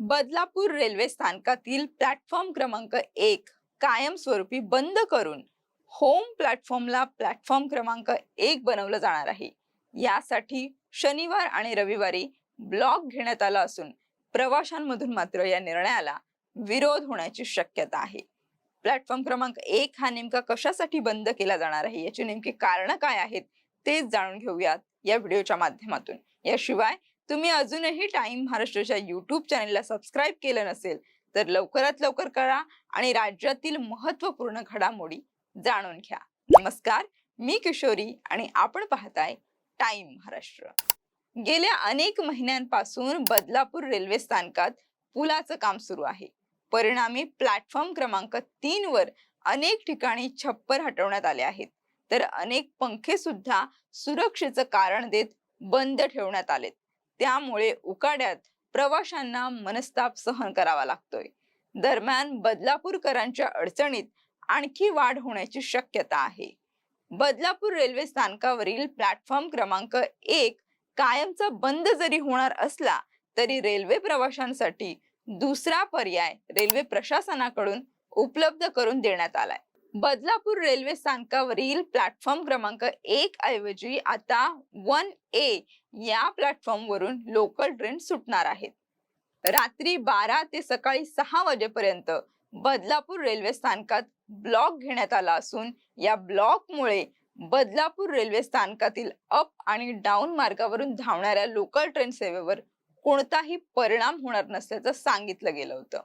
Badlapur railway स्थानकातील platform क्रमांक एक कायमस्वरूपी बंद करून होम प्लॅटफॉर्मला प्लॅटफॉर्म क्रमांक एक बनवलं जाणार आहे. यासाठी शनिवार आणि रविवारी ब्लॉक घेण्यात आला असून प्रवाशांमधून मात्र या निर्णयाला विरोध होण्याची शक्यता आहे. प्लॅटफॉर्म क्रमांक एक हा नेमका कशासाठी बंद केला जाणार आहे? याची नेमकी कारण काय आहेत? तेच जाणून घेऊयात या व्हिडिओच्या माध्यमातून. याशिवाय तुम्ही अजूनही टाइम महाराष्ट्राच्या युट्यूब चॅनलला सबस्क्राईब केलं नसेल तर लवकरात लवकर करा आणि राज्यातील महत्त्वपूर्ण घडामोडी जाणून घ्या. नमस्कार मी किशोरी आणि आपण पाहताय टाइम महाराष्ट्र. गेल्या अनेक महिन्यांपासून बदलापूर रेल्वे स्थानकात पुलाचं काम सुरू आहे. परिणामी प्लॅटफॉर्म क्रमांक तीन वर अनेक ठिकाणी छप्पर हटवण्यात आले आहेत. तर अनेक पंखे सुद्धा सुरक्षेचं कारण देत बंद ठेवण्यात आलेत. त्यामुळे उकाड्यात प्रवाशांना मनस्ताप सहन करावा लागतोय. दरम्यान बदलापूरकरांच्या अडचणीत आणखी वाढ होण्याची शक्यता आहे. बदलापूर रेल्वे स्थानकावरील प्लॅटफॉर्म क्रमांक एक कायमचा बंद जरी होणार असला तरी रेल्वे प्रवाशांसाठी दुसरा पर्याय रेल्वे प्रशासनाकडून उपलब्ध करून देण्यात आलाय. बदलापूर रेल्वे स्थानकावरील प्लॅटफॉर्म क्रमांक एक ऐवजी आता वन ए या प्लॅटफॉर्मवरून लोकल ट्रेन सुटणार आहेत. रात्री बारा ते सकाळी सहा वाजेपर्यंत बदलापूर रेल्वे स्थानकात ब्लॉक घेण्यात आला असून या ब्लॉकमुळे बदलापूर रेल्वे स्थानकातील अप आणि डाऊन मार्गावरून धावणाऱ्या लोकल ट्रेन सेवेवर कोणताही परिणाम होणार नसल्याचं सांगितलं गेलं होतं.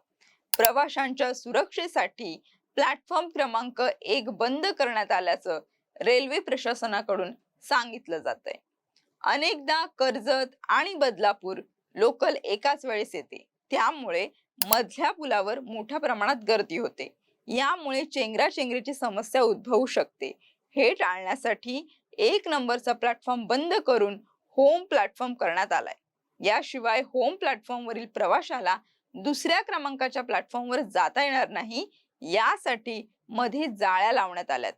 प्रवाशांच्या सुरक्षेसाठी प्लॅटफॉर्म क्रमांक एक बंद करण्यात आल्याचं रेल्वे प्रशासनाकडून सांगितलं जात आहे अनेकदा कर्जत आणि बदलापूर लोकल एकाच वेळेस येते. त्यामुळे मधल्या पुलावर मोठ्या प्रमाणात गर्दी होते. यामुळे चेंगराचेंगरीची समस्या उद्भवू शकते. हे टाळण्यासाठी एक नंबरचा प्लॅटफॉर्म बंद करून होम प्लॅटफॉर्म करण्यात आलाय. याशिवाय होम प्लॅटफॉर्मवरील प्रवाशाला दुसऱ्या क्रमांकाच्या प्लॅटफॉर्मवर जाता येणार नाही यासाठी मध्ये जाळ्या लावण्यात आल्यात.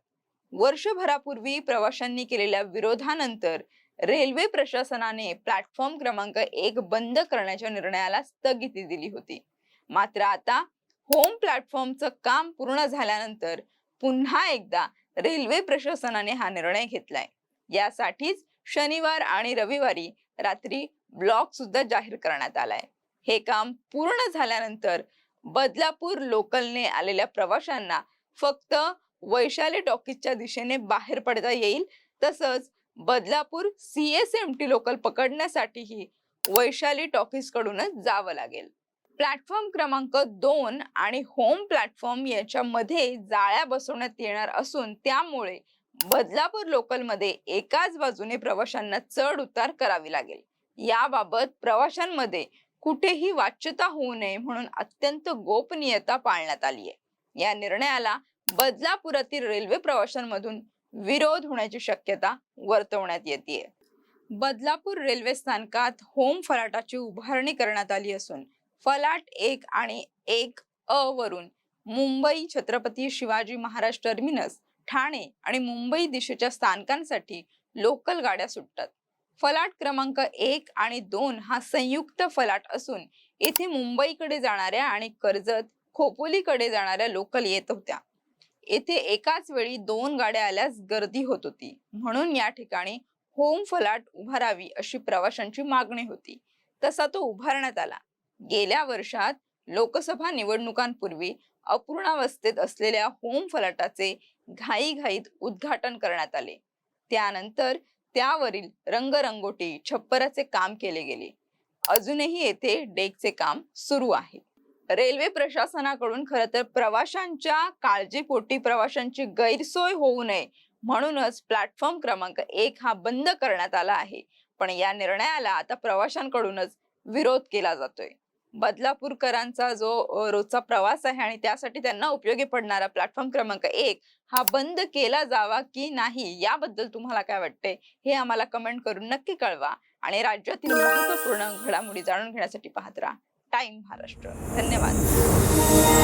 वर्षभरापूर्वी प्रवाशांनी केलेल्या विरोधानंतर रेल्वे प्रशासनाने प्लॅटफॉर्म क्रमांक एक बंद करण्याच्या निर्णयाला स्थगिती दिली होती. मात्र आता होम प्लॅटफॉर्मचं काम पूर्ण झाल्यानंतर पुन्हा एकदा रेल्वे प्रशासनाने हा निर्णय घेतलाय. यासाठीच शनिवार आणि रविवारी रात्री ब्लॉक सुद्धा जाहीर करण्यात आलाय. हे काम पूर्ण झाल्यानंतर बदलापूर लोकलने आलेल्या प्रवाशांना फक्त वैशाली टॉकीजच्या दिशेने बाहेर पडता येईल. तसंच Badlapur C S M T local पकडण्यासाठीही Vaishali talkies कडूनच जावं लागेल. प्लॅटफॉर्म क्रमांक दोन आणि होम प्लॅटफॉर्म याच्यामध्ये जाळ्या बसवण्यात येणार असून त्यामुळे बदलापूर लोकलमध्ये एकाच बाजूने प्रवाशांना चढ उतार करावी लागेल. याबाबत प्रवाशांमध्ये कुठेही वाच्यता होऊ नये म्हणून अत्यंत गोपनीयता पाळण्यात आली आहे. या निर्णयाला बदलापुरातील रेल्वे प्रवाशांमधून विरोध होण्याची शक्यता वर्तवण्यात येते बदलापूर रेल्वे स्थानकात होम फलाटाची उभारणी करण्यात आली असून फलाट एक आणि एक अ वरून मुंबई छत्रपती शिवाजी महाराज टर्मिनस ठाणे आणि मुंबई दिशेच्या स्थानकांसाठी लोकल गाड्या सुटतात. फलाट क्रमांक एक आणि दोन हा संयुक्त फलाट असून येथे मुंबईकडे जाणाऱ्या आणि कर्जत खोपोलीकडे जाणाऱ्या लोकल येत होत्या. येथे एकाच वेळी दोन गाड्या आल्यास गर्दी होत होती. म्हणून या ठिकाणी होम फलाट उभारावी अशी प्रवाशांची मागणी होती. तसा तो उभारण्यात आला. गेल्या वर्षात लोकसभा निवडणुकांपूर्वी अपूर्णावस्थेत असलेल्या होम फलाटाचे घाईघाईत उद्घाटन करण्यात आले. त्यानंतर त्यावरील रंगरंगोटी छप्पराचे काम केले गेले. अजूनही येथे डेकचे काम सुरू आहे. रेल्वे प्रशासनाकडून खर तर प्रवाशांच्या काळजीपोटी प्रवाशांची गैरसोय होऊ नये म्हणूनच प्लॅटफॉर्म क्रमांक एक हा बंद करण्यात आला आहे. पण या निर्णयाला आता प्रवाशांकडूनच विरोध केला जातोय. बदलापूरकरांचा जो रोजचा प्रवास आहे आणि त्यासाठी त्यांना उपयोगी पडणारा प्लॅटफॉर्म क्रमांक एक हा बंद केला जावा की नाही याबद्दल तुम्हाला काय वाटते हे आम्हाला कमेंट करून नक्की कळवा आणि राज्यातील महत्त्वपूर्ण घडामोडी जाणून घेण्यासाठी पाहत राहा. टाइम महाराष्ट्र. धन्यवाद.